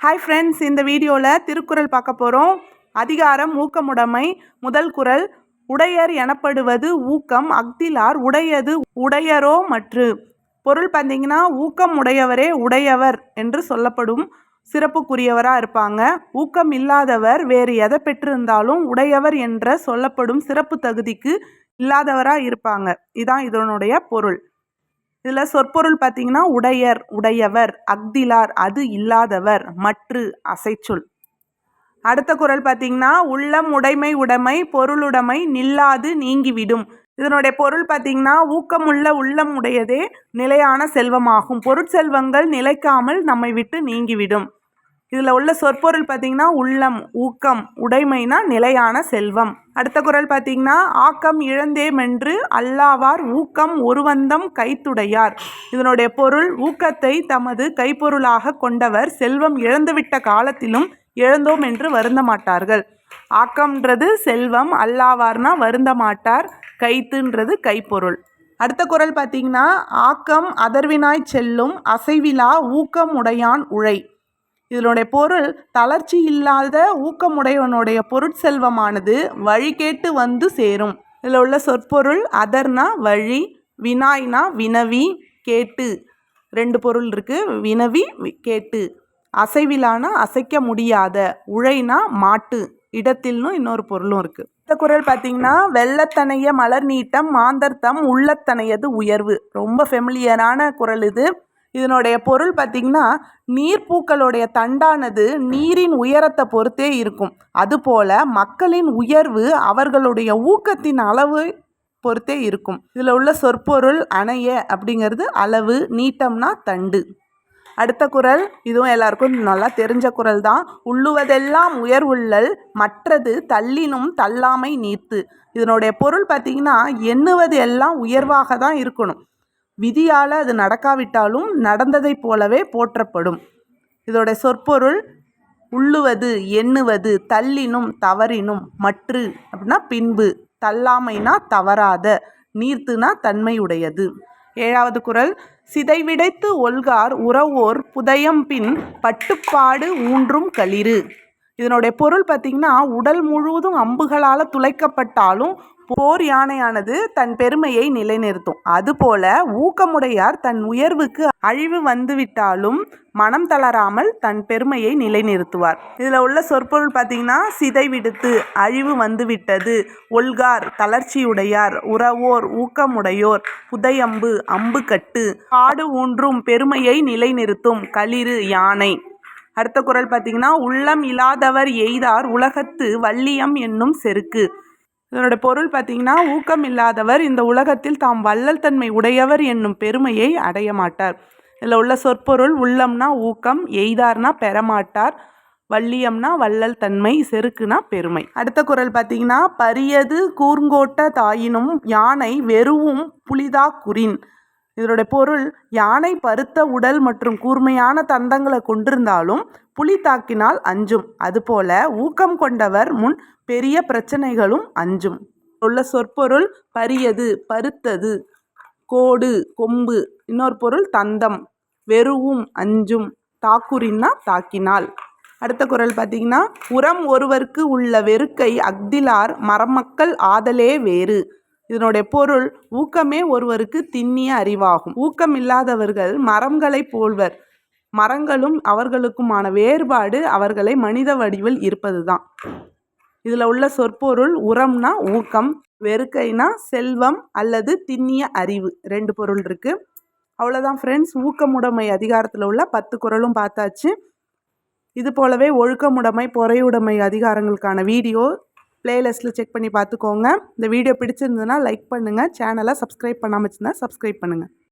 Hi friends இந்த வீடியோவில் திருக்குறள் பார்க்க போகிறோம் அதிகாரம் ஊக்கமுடைமை முதல் குறள் உடையர் எனப்படுவது ஊக்கம் அக்திலார் உடையது உடையரோ மற்று. பொருள் பார்த்தீங்கன்னா ஊக்கம் உடையவரே உடையவர் என்று சொல்லப்படும் சிறப்புக்குரியவராக இருப்பாங்க. ஊக்கம் இல்லாதவர் வேறு எதை பெற்றிருந்தாலும் உடையவர் என்ற சொல்லப்படும் சிறப்பு தகுதிக்கு இல்லாதவராக இருப்பாங்க. இதான் இதனுடைய பொருள். இதில் சொற்பொருள் பார்த்தீங்கன்னா உடையர் உடையவர் அக்திலார் அது இல்லாதவர் மற்று அசைச்சொல். அடுத்த குரல் பார்த்தீங்கன்னா உள்ளம் உடைமை உடைமை பொருளுடைமை நில்லாது நீங்கிவிடும். இதனுடைய பொருள் பார்த்தீங்கன்னா ஊக்கமுள்ள உள்ளம் உடையதே நிலையான செல்வமாகும். பொருட்செல்வங்கள் நிலைக்காமல் நம்மை விட்டு நீங்கிவிடும். இதில் உள்ள சொற்பொருள் பார்த்திங்கன்னா உள்ளம் ஊக்கம் உடைமைனா நிலையான செல்வம். அடுத்த குரல் பார்த்தீங்கன்னா ஆக்கம் இழந்தேமென்று அல்லாவார் ஊக்கம் ஒருவந்தம் கைத்துடையார். இதனுடைய பொருள் ஊக்கத்தை தமது கைப்பொருளாக கொண்டவர் செல்வம் இழந்துவிட்ட காலத்திலும் இழந்தோம் என்று வருந்த மாட்டார்கள். ஆக்கம்ன்றது செல்வம் அல்லாவார்னா வருந்த மாட்டார் கைத்துன்றது கைப்பொருள். அடுத்த குரல் பார்த்திங்கன்னா ஆக்கம் அதர்வினாய் செல்லும் அசைவிலா ஊக்கம் உடையான் உழை. இதனுடைய பொருள் தளர்ச்சி இல்லாத ஊக்கமுடையவனுடைய பொருட்செல்வமானது வழி கேட்டு வந்து சேரும். இதில் உள்ள சொற்பொருள் அதர்னா வழி வினாய்னா வினவி கேட்டு. ரெண்டு பொருள் இருக்குது வினவி கேட்டு. அசைவிலான அசைக்க முடியாத உழைனா மாட்டு. இடத்தில்னு இன்னொரு பொருளும் இருக்குது இந்த குரல் பார்த்தீங்கன்னா வெள்ளத்தனைய மலர் நீட்டம் மாந்தர்த்தம் உள்ளத்தனையது உயர்வு. ரொம்ப ஃபெமிலியரான குரல் இது. இதனுடைய பொருள் பார்த்திங்கன்னா நீர்ப்பூக்களுடைய தண்டானது நீரின் உயரத்தை பொறுத்தே இருக்கும். அதுபோல் மக்களின் உயர்வு அவர்களுடைய ஊக்கத்தின் அளவு பொறுத்தே இருக்கும். இதில் உள்ள சொற்பொருள் அணைய அப்படிங்கிறது அளவு நீட்டம்னா தண்டு. அடுத்த குரல் இதுவும் எல்லாருக்கும் நல்லா தெரிஞ்ச குரல் தான். உள்ளுவதெல்லாம் உயர்வுள்ளல் மற்றது தள்ளினும் தள்ளாமை நீர்த்து. இதனுடைய பொருள் பார்த்திங்கன்னா எண்ணுவது எல்லாம் உயர்வாக தான் இருக்கணும். விதியால் அது நடக்காவிட்டாலும் நடந்ததைப் போலவே போற்றப்படும். இதோட சொற்பொருள் உள்ளுவது எண்ணுவது தள்ளினும் தவறினும் மற்று அப்படின்னா பின்பு தள்ளாமைனா தவறாத நீர்த்துனா தன்மையுடையது ஏழாவது குரல் சிதைவிடைத்து ஒல்கார் உறவோர் புதயம்பின் பட்டுப்பாடு ஊன்றும் களிறு இதனுடைய பொருள் பார்த்திங்கன்னா உடல் முழுவதும் அம்புகளால் துளைக்கப்பட்டாலும் போர் யானையானது தன் பெருமையை நிலைநிறுத்தும். அதுபோல ஊக்கமுடையார் தன் உயர்வுக்கு அழிவு வந்துவிட்டாலும் மனம் தளராமல் தன் பெருமையை நிலைநிறுத்துவார். இதில் உள்ள சொற்பொருள் பார்த்தீங்கன்னா சிதை விடுத்து அழிவு வந்துவிட்டது. ஒல்கார் தளர்ச்சியுடையார். உறவோர் ஊக்கமுடையோர். புதையம்பு அம்பு கட்டு காடு ஊன்றும் பெருமையை நிலைநிறுத்தும். களிறு யானை. அடுத்த குரல் பார்த்தீங்கன்னா உள்ளம் இல்லாதவர் எய்தார். உலகத்து வள்ளியம் என்னும் செருக்கு. இதனோட பொருள் பார்த்தீங்கன்னா ஊக்கம் இல்லாதவர் இந்த உலகத்தில் தாம் வள்ளல் தன்மை உடையவர் என்னும் பெருமையை அடைய மாட்டார். இதில் உள்ள சொற்பொருள் உள்ளம்னா ஊக்கம் எய்தார்னா பெறமாட்டார் வள்ளியம்னா வள்ளல் தன்மை செருக்குனா பெருமை. அடுத்த குரல் பார்த்தீங்கன்னா பரியது கூர்ங்கோட்ட தாயினும் யானை வெறுவும் புலிதா குறின் இதனுடைய பொருள் யானை பருத்த உடல் மற்றும் கூர்மையான தந்தங்களை கொண்டிருந்தாலும் புலி தாக்கினால் அஞ்சும். அதுபோல ஊக்கம் கொண்டவர் முன் பெரிய பிரச்சனைகளும் அஞ்சும். உள்ள சொற்பொருள் பரியது பருத்தது. கோடு கொம்பு இன்னொரு பொருள் தந்தம். வெறுவும் அஞ்சும். தாக்குரின்னா தாக்கினால். அடுத்த குரல் பார்த்தீங்கன்னா உரம் ஒருவருக்கு உள்ள வெறுக்கை அக்திலார் மரமக்கள் ஆதலே வேறு. இதனுடைய பொருள் ஊக்கமே ஒருவருக்கு திண்ணிய அறிவாகும். ஊக்கம் இல்லாதவர்கள் மரங்களை போல்வர். மரங்களும் அவர்களுக்குமான வேறுபாடு அவர்களை மனித வடிவில் இருப்பது தான் இதில் உள்ள சொற்பொருள் உரம்னா ஊக்கம் வெறுக்கைனா செல்வம் அல்லது திண்ணிய அறிவு. ரெண்டு பொருள் இருக்குது அவ்வளோதான் ஃப்ரெண்ட்ஸ் ஊக்கமுடைமை அதிகாரத்தில் உள்ள பத்து குரலும் பார்த்தாச்சு. இது போலவே ஒழுக்கமுடைமை பொறையுடைமை அதிகாரங்களுக்கான வீடியோ பிளேலிஸ்ட்டில் செக் பண்ணி பார்த்துக்கோங்க. இந்த வீடியோ பிடிச்சிருந்ததுன்னா லைக் பண்ணுங்கள் சேனலை சப்ஸ்கிரைப் பண்ணாமல் வச்சுருந்தா சப்ஸ்கிரைப் பண்ணுங்கள்